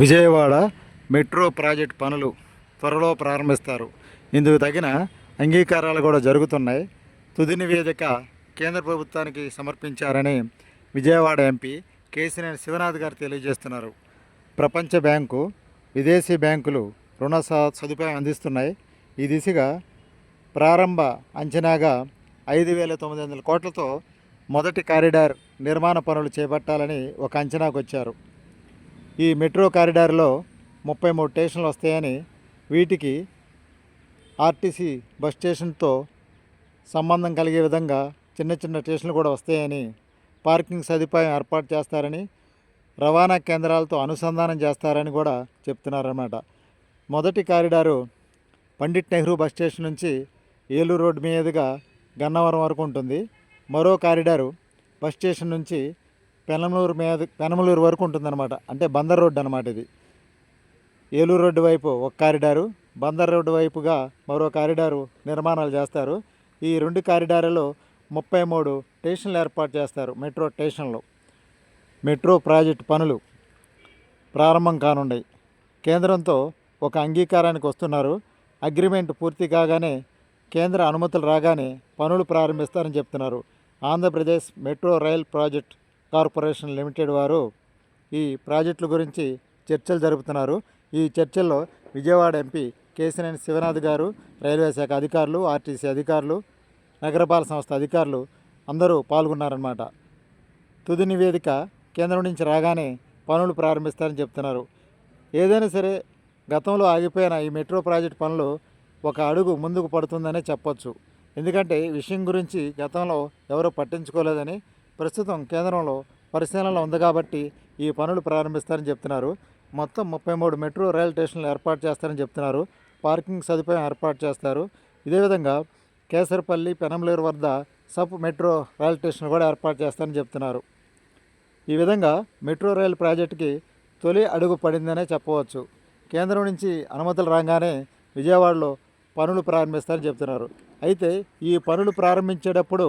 Vijayawada metro project పనులు త్వరలో ప్రారంభిస్తారు. ఇందుకు తగిన అంగీకారాలు కూడా జరుగుతున్నాయి. తుది నివేదిక కేంద్ర ప్రభుత్వానికి సమర్పించారని విజయవాడ ఎంపీ కేసినేని శివనాథ్ గారు తెలియజేస్తున్నారు. ప్రపంచ బ్యాంకు విదేశీ బ్యాంకులు రుణ సదుపాయం అందిస్తున్నాయి. ఈ దిశగా ప్రారంభ అంచనాగా ఐదు వేల తొమ్మిది వందల కోట్లతో మొదటి కారిడార్ నిర్మాణ పనులు చేపట్టాలని ఒక అంచనాకు వచ్చారు. ఈ మెట్రో కారిడార్లో ముప్పై మూడు స్టేషన్లు వస్తాయని వీటికి ఆర్టీసీ బస్ స్టేషన్తో సంబంధం కలిగే విధంగా చిన్న చిన్న స్టేషన్లు కూడా వస్తాయని పార్కింగ్ సదుపాయం ఏర్పాటు చేస్తారని రవాణా కేంద్రాలతో అనుసంధానం చేస్తారని కూడా చెప్తున్నారన్నమాట. మొదటి corridor Pandit Nehru bus station నుంచి ఏలూరు రోడ్డు మీదుగా గన్నవరం వరకు ఉంటుంది. మరో కారిడారు బస్ స్టేషన్ నుంచి పెనమలూరు మీద పెనమలూరు వరకు ఉంటుందన్నమాట. అంటే బందర్ రోడ్డు అనమాట ఇది. ఏలూరు రోడ్డు వైపు ఒక కారిడారు బందర్ రోడ్డు వైపుగా మరో కారిడారు నిర్మాణాలు చేస్తారు. ఈ రెండు కారిడార్లలో ముప్పై మూడు స్టేషన్లు ఏర్పాటు చేస్తారు మెట్రో స్టేషన్లు. మెట్రో ప్రాజెక్టు పనులు ప్రారంభం కానున్నాయి. కేంద్రంతో ఒక అంగీకారానికి వస్తున్నారు. అగ్రిమెంట్ పూర్తి కాగానే కేంద్ర అనుమతులు రాగానే పనులు ప్రారంభిస్తారని చెప్తున్నారు. Andhra Pradesh metro rail project corporation limited వారు ఈ ప్రాజెక్టుల గురించి చర్చలు జరుపుతున్నారు. ఈ చర్చల్లో విజయవాడ ఎంపీ కేసినేని శివనాథ్ గారు రైల్వే శాఖ అధికారులు ఆర్టీసీ అధికారులు నగరపాలక సంస్థ అధికారులు అందరూ పాల్గొన్నారన్నమాట. తుది నివేదిక కేంద్రం నుంచి రాగానే పనులు ప్రారంభిస్తారని చెప్తున్నారు. ఏదైనా సరే గతంలో ఆగిపోయిన ఈ మెట్రో ప్రాజెక్ట్ పనులు ఒక అడుగు ముందుకు పడుతుందనే చెప్పొచ్చు. ఎందుకంటే ఈ విషయం గురించి గతంలో ఎవరూ పట్టించుకోలేదని ప్రస్తుతం కేంద్రంలో పరిశీలనలో ఉంది కాబట్టి ఈ పనులు ప్రారంభిస్తారని చెప్తున్నారు. మొత్తం ముప్పై మూడు మెట్రో రైల్ స్టేషన్లు ఏర్పాటు చేస్తారని చెప్తున్నారు. పార్కింగ్ సదుపాయం ఏర్పాటు చేస్తారు. ఇదే విధంగా కేసరపల్లి పెనంలేరు వద్ద సబ్ మెట్రో రైల్ స్టేషన్ కూడా ఏర్పాటు చేస్తారని చెప్తున్నారు. ఈ విధంగా మెట్రో రైల్ ప్రాజెక్టుకి తొలి అడుగు పడిందనే చెప్పవచ్చు. కేంద్రం నుంచి అనుమతులు రాగానే విజయవాడలో పనులు ప్రారంభిస్తారని చెప్తున్నారు. అయితే ఈ పనులు ప్రారంభించేటప్పుడు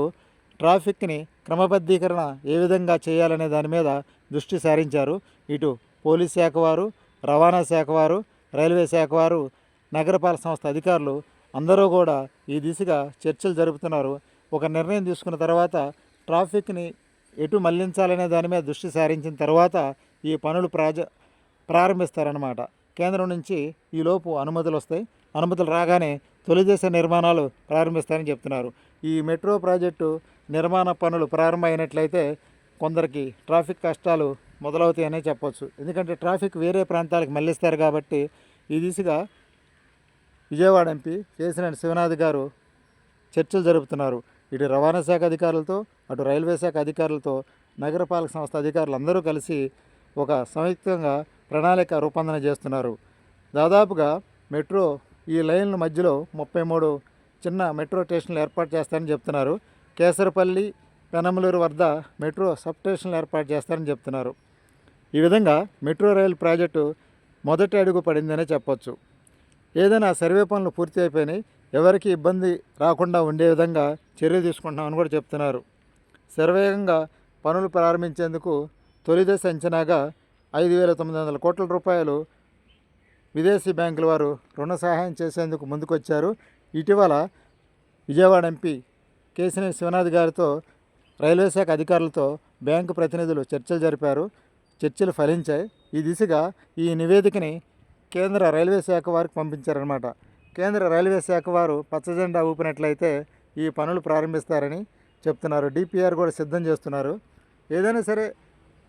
ట్రాఫిక్ని క్రమబద్ధీకరణ ఏ విధంగా చేయాలనే దాని మీద దృష్టి సారించారు. ఇటు పోలీస్ శాఖ వారు రవాణా శాఖ వారు రైల్వే శాఖ వారు నగరపాలక సంస్థ అధికారులు అందరూ కూడా ఈ దిశగా చర్చలు జరుపుతున్నారు. ఒక నిర్ణయం తీసుకున్న తర్వాత ట్రాఫిక్ని ఎటు మళ్ళించాలనే దాని మీద దృష్టి సారించిన తర్వాత ఈ పనులు ప్రాజ ప్రారంభిస్తారన్నమాట. కేంద్రం నుంచి ఈలోపు అనుమతులు వస్తాయి. అనుమతులు రాగానే తొలి దశ నిర్మాణాలు ప్రారంభిస్తారని చెప్తున్నారు. ఈ మెట్రో ప్రాజెక్టు నిర్మాణ పనులు ప్రారంభమైనట్లయితే కొందరికి ట్రాఫిక్ కష్టాలు మొదలవుతాయనే చెప్పొచ్చు. ఎందుకంటే ట్రాఫిక్ వేరే ప్రాంతాలకు మళ్ళిస్తారు కాబట్టి ఈ దిశగా విజయవాడ ఎంపీ కేసినేని శివనాథ్ గారు చర్చలు జరుపుతున్నారు. ఇటు రవాణా శాఖ అధికారులతో అటు రైల్వే శాఖ అధికారులతో నగరపాలక సంస్థ అధికారులు అందరూ కలిసి ఒక సంయుక్తంగా ప్రణాళిక రూపొందన చేస్తున్నారు. దాదాపుగా మెట్రో ఈ లైన్ల మధ్యలో ముప్పై మూడు చిన్న మెట్రో స్టేషన్లు ఏర్పాటు చేస్తారని చెప్తున్నారు. కేసరపల్లి పెనమలూరు వద్ద మెట్రో సబ్ స్టేషన్లు ఏర్పాటు చేస్తారని చెప్తున్నారు. ఈ విధంగా మెట్రో రైలు ప్రాజెక్టు మొదటి అడుగు పడిందనే చెప్పొచ్చు. ఏదైనా సర్వే పనులు పూర్తి అయిపోయినాయి ఎవరికి ఇబ్బంది రాకుండా ఉండే విధంగా చర్యలు తీసుకుంటున్నామని కూడా చెప్తున్నారు. శరవేగంగా పనులు ప్రారంభించేందుకు తొలి దశ అంచనాగా ఐదు వేల తొమ్మిది వందల కోట్ల రూపాయలు విదేశీ బ్యాంకుల వారు రుణ సహాయం చేసేందుకు ముందుకొచ్చారు. ఇటీవల విజయవాడ ఎంపీ కేసినేని శివనాథ్ గారితో రైల్వే శాఖ అధికారులతో బ్యాంకు ప్రతినిధులు చర్చలు జరిపారు. చర్చలు ఫలించాయి. ఈ దిశగా ఈ నివేదికని కేంద్ర రైల్వే శాఖ వారికి పంపించారనమాట కేంద్ర రైల్వే శాఖ వారు పచ్చజెండా ఊపినట్లయితే ఈ పనులు ప్రారంభిస్తారని చెప్తున్నారు. డిపిఆర్ కూడా సిద్ధం చేస్తున్నారు. ఏదైనా సరే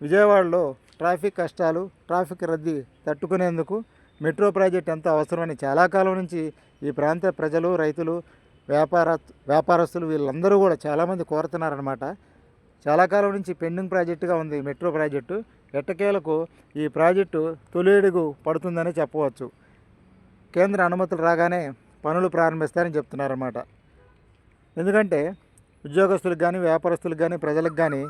విజయవాడలో ట్రాఫిక్ కష్టాలు ట్రాఫిక్ రద్దీ తట్టుకునేందుకు మెట్రో ప్రాజెక్ట్ ఎంతో అవసరమని చాలా కాలం నుంచి ఈ ప్రాంత ప్రజలు రైతులు వ్యాపార వ్యాపారస్తులు వీళ్ళందరూ కూడా చాలామంది కోరుతున్నారనమాట చాలా కాలం నుంచి పెండింగ్ ప్రాజెక్టుగా ఉంది మెట్రో ప్రాజెక్టు. ఎట్టకేలకు ఈ ప్రాజెక్టు తొలిడుగు పడుతుందని చెప్పవచ్చు. కేంద్ర అనుమతులు రాగానే పనులు ప్రారంభిస్తారని చెప్తున్నారన్నమాట. ఎందుకంటే ఉద్యోగస్తులకు కానీ వ్యాపారస్తులకు కానీ ప్రజలకు కానీ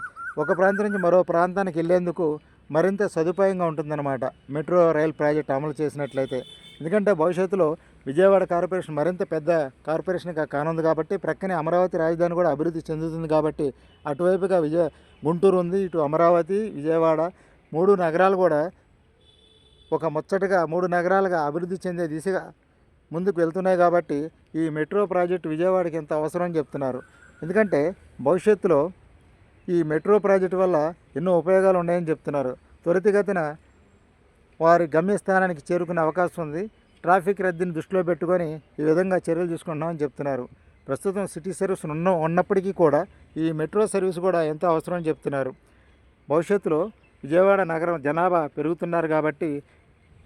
ఒక ప్రాంతం నుంచి మరో ప్రాంతానికి వెళ్ళేందుకు మరింత సదుపాయంగా ఉంటుందన్నమాట. మెట్రో రైల్ ప్రాజెక్ట్ అమలు చేసినట్లయితే. ఎందుకంటే భవిష్యత్తులో విజయవాడ కార్పొరేషన్ మరింత పెద్ద కార్పొరేషన్గా కానుంది కాబట్టి ప్రక్కనే అమరావతి రాజధాని కూడా అభివృద్ధి చెందుతుంది కాబట్టి అటువైపుగా విజయ గుంటూరు ఉంది ఇటు అమరావతి విజయవాడ మూడు నగరాలు కూడా ఒక ముచ్చటగా మూడు నగరాలుగా అభివృద్ధి చెందే దిశగా ముందుకు వెళ్తున్నాయి కాబట్టి ఈ మెట్రో ప్రాజెక్టు విజయవాడకి ఎంత అవసరం అని చెప్తున్నారు. ఎందుకంటే భవిష్యత్తులో ఈ మెట్రో ప్రాజెక్టు వల్ల ఎన్నో ఉపయోగాలు ఉన్నాయని చెప్తున్నారు. త్వరితగతిన వారి గమ్యస్థానానికి చేరుకునే అవకాశం ఉంది. ట్రాఫిక్ రద్దీని దృష్టిలో పెట్టుకొని ఈ విధంగా చర్యలు తీసుకుంటున్నామని చెప్తున్నారు. ప్రస్తుతం సిటీ సర్వీస్ ఉన్న ఉన్నప్పటికీ కూడా ఈ మెట్రో సర్వీస్ కూడా ఎంతో అవసరం అని చెప్తున్నారు. భవిష్యత్తులో విజయవాడ నగరం జనాభా పెరుగుతున్నారు కాబట్టి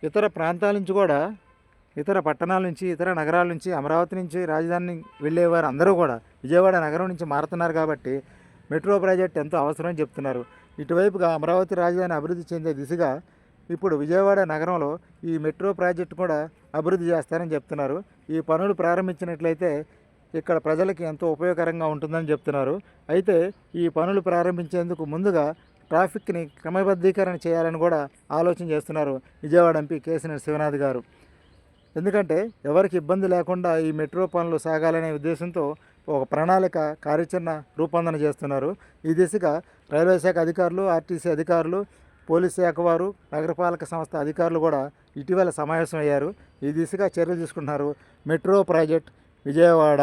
ఇతర ప్రాంతాల నుంచి కూడా ఇతర పట్టణాల నుంచి ఇతర నగరాల నుంచి అమరావతి నుంచి రాజధాని వెళ్ళేవారు అందరూ కూడా విజయవాడ నగరం నుంచి మారుతున్నారు కాబట్టి మెట్రో ప్రాజెక్ట్ ఎంతో అవసరం అని చెప్తున్నారు. ఇటువైపుగా అమరావతి రాజధాని అభివృద్ధి చెందే దిశగా ఇప్పుడు విజయవాడ నగరంలో ఈ మెట్రో ప్రాజెక్టు కూడా అభివృద్ధి చేస్తారని చెప్తున్నారు. ఈ పనులు ప్రారంభించినట్లయితే ఇక్కడ ప్రజలకి ఎంతో ఉపయోగకరంగా ఉంటుందని చెప్తున్నారు. అయితే ఈ పనులు ప్రారంభించేందుకు ముందుగా ట్రాఫిక్ని క్రమబద్ధీకరణ చేయాలని కూడా ఆలోచన చేస్తున్నారు విజయవాడ ఎంపీ కేసినేని శివనాథ్ గారు. ఎందుకంటే ఎవరికి ఇబ్బంది లేకుండా ఈ మెట్రో పనులు సాగాలనే ఉద్దేశంతో ఒక ప్రణాళిక కార్యాచరణ రూపొందన చేస్తున్నారు. ఈ దిశగా రైల్వే శాఖ అధికారులు ఆర్టీసీ అధికారులు పోలీస్ శాఖ వారు నగరపాలక సంస్థ అధికారులు కూడా ఇటీవల సమావేశం అయ్యారు ఈ దిశగా చర్యలు తీసుకుంటున్నారు మెట్రో ప్రాజెక్ట్ విజయవాడ.